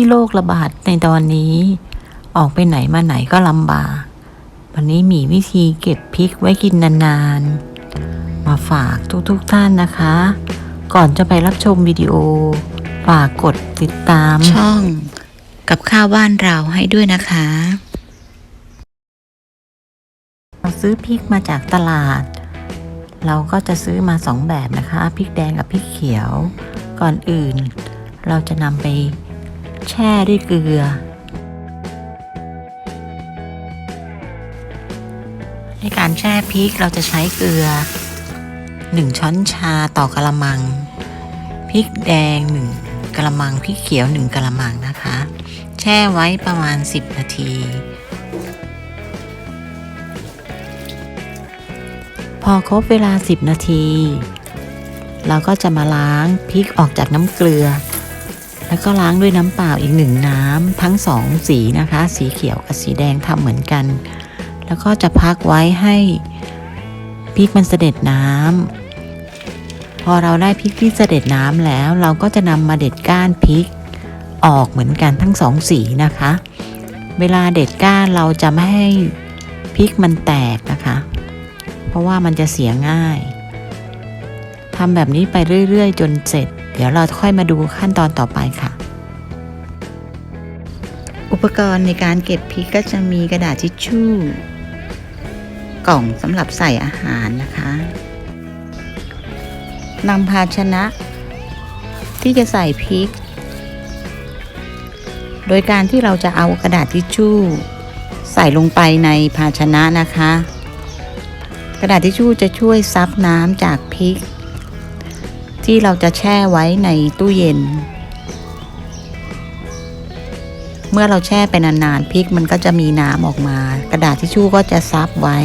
ที่โรคระบาดในตอนนี้ ออกไปไหนมาไหนก็ลำบาก วันนี้มีวิธีเก็บพริกไว้กินนานๆ มาฝากทุกๆทท่านนะคะ ก่อนจะไปรับชมวิดีโอ ฝากกดติดตามช่องกับข้าวบ้านเราให้ด้วยนะคะเราซื้อพริกมาจากตลาด เราก็จะซื้อมาสองแบบนะคะพริกแดงกับพริกเขียว ก่อนอื่น เราจะนำไป แช่ด้วยเกลือ ในการแช่พริกเราจะใช้เกลือ 1 ช้อนชาต่อกระมัง พริกแดง 1กระมัง พริกเขียว 1กระมังนะคะ แช่ไว้ประมาณ 10 นาทีพอครบเวลา 10 นาที เราก็จะมาล้างพริกออกจากน้ำเกลือ แล้วก็ล้างด้วยน้ำเปล่าอีกหนึ่งน้ำทั้งสองสีนะคะ สีเขียวกับสีแดงทำเหมือนกัน แล้วก็จะพักไว้ให้พริกมันเสด็จน้ำพอเราได้พริกที่เสด็จน้ำแล้ว เราก็จะนำมาเด็ดก้านพริกออกเหมือนกันทั้งสองสีนะคะ เวลาเด็ดก้านเราจะไม่ให้พริกมันแตกนะคะ เพราะว่ามันจะเสียง่ายทำแบบนี้ไปเรื่อย ๆ จนเสร็จ เดี๋ยวเราค่อยมาดูขั้นตอนต่อไปค่ะ อุปกรณ์ในการเก็บพริกก็จะมีกระดาษทิชชู่ กล่องสำหรับใส่อาหารนะคะนำภาชนะ ที่จะใส่พริก โดยการที่เราจะเอากระดาษทิชชู่ ใส่ลงไปในภาชนะนะคะ กระดาษทิชชู่จะช่วยซับน้ำจากพริก ที่เราจะแช่ไว้ในตู้เย็น เมื่อเราแช่ไปนานๆพริกมันก็จะมีน้ำออกมา กระดาษทิชชู่ก็จะซับไว้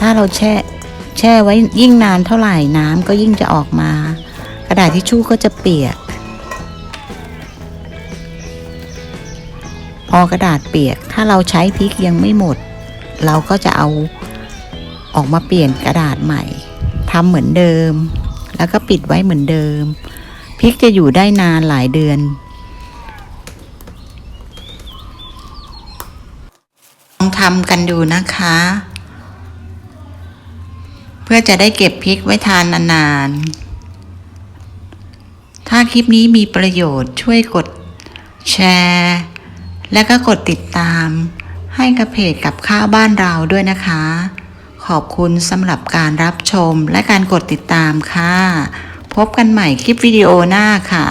ถ้าเราแช่แช่ไว้ยิ่งนานเท่าไหร่น้ำก็ยิ่งจะออกมา กระดาษทิชชู่ก็จะเปียก พอกระดาษเปียก ถ้าเราใช้พริกยังไม่หมด เราก็จะเอาออกมาเปลี่ยนกระดาษใหม่ทำเหมือนเดิม แล้วก็ปิดไว้เหมือนเดิม พริกจะอยู่ได้นานหลายเดือนลองทำกันดูนะคะ เพื่อจะได้เก็บพริกไว้ทานนานๆ ถ้าคลิปนี้มีประโยชน์ช่วยกดแชร์ และก็กดติดตามให้กับเพจกับข้าวบ้านเราด้วยนะคะ ขอบคุณสำหรับการรับชมและการกดติดตามค่ะ พบกันใหม่คลิปวิดีโอหน้าค่ะ